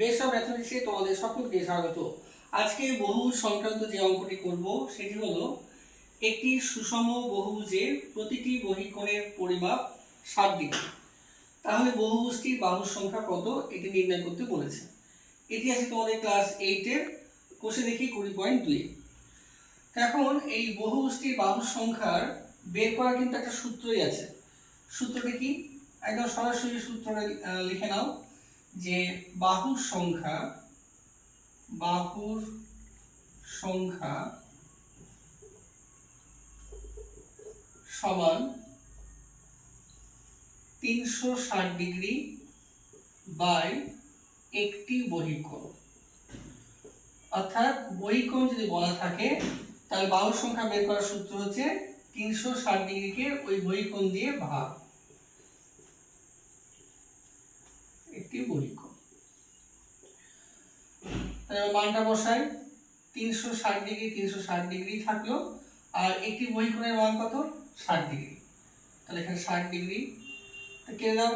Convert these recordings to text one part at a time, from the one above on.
বেশ অফ ম্যাথমেটিক্সে তোমাদের সকলকে স্বাগত। আজকে বহুভুজ সংক্রান্ত যে অঙ্কটি করব, সেটি হলো একটি সুষম বহুভুজের প্রতিটি বহিকোণের পরিমাপ ষাট ডিগ্রি। তাহলে বহুভুজটির বাহুর সংখ্যা কত, এটি নির্ণয় করতে বলেছে। এটি আছে তোমাদের ক্লাস এইটের কোষে দেখি কুড়ি পয়েন্ট দুই। এখন এই বহুভুজটির বাহুর সংখ্যার বের করার কিন্তু একটা সূত্রই আছে। সূত্রটি কি? একদম সরাসরি সূত্রটা লিখে নাও। যে বাহুর সংখ্যা বাহুর সংখ্যা সমান তিনশো ষাট ডিগ্রি বাই একটি বহিকোণ। অর্থাৎ বহিকোণ যদি বলা থাকে, তাহলে বাহুর সংখ্যা বের করার সূত্র হচ্ছে তিনশো ষাট ডিগ্রিকে ওই বহিকোণ দিয়ে ভাগ। তাহলে এবার মানটা বসাই। তিনশো ষাট ডিগ্রি, তিনশো ষাট ডিগ্রি থাকল। আর একটি বহিকোণের মান কত? ষাট ডিগ্রি। তাহলে এখানে ষাট ডিগ্রি। তো কেটে দাও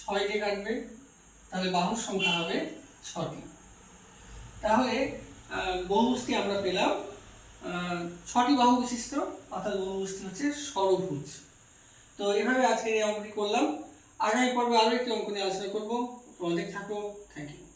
ছয় কাটবে। তাহলে বাহুর সংখ্যা হবে ছটি। তাহলে বহুভুজটি আমরা পেলাম। ছটি বাহু বিশিষ্ট, অর্থাৎ বহুভুজটি হচ্ছে ষড়ভুজ তো এভাবে আজকে এই অঙ্কটি করলাম। আগামী পর্বে আরও একটি অঙ্ক নিয়ে আলোচনা করব। তোমাদের থাকো থ্যাংক ইউ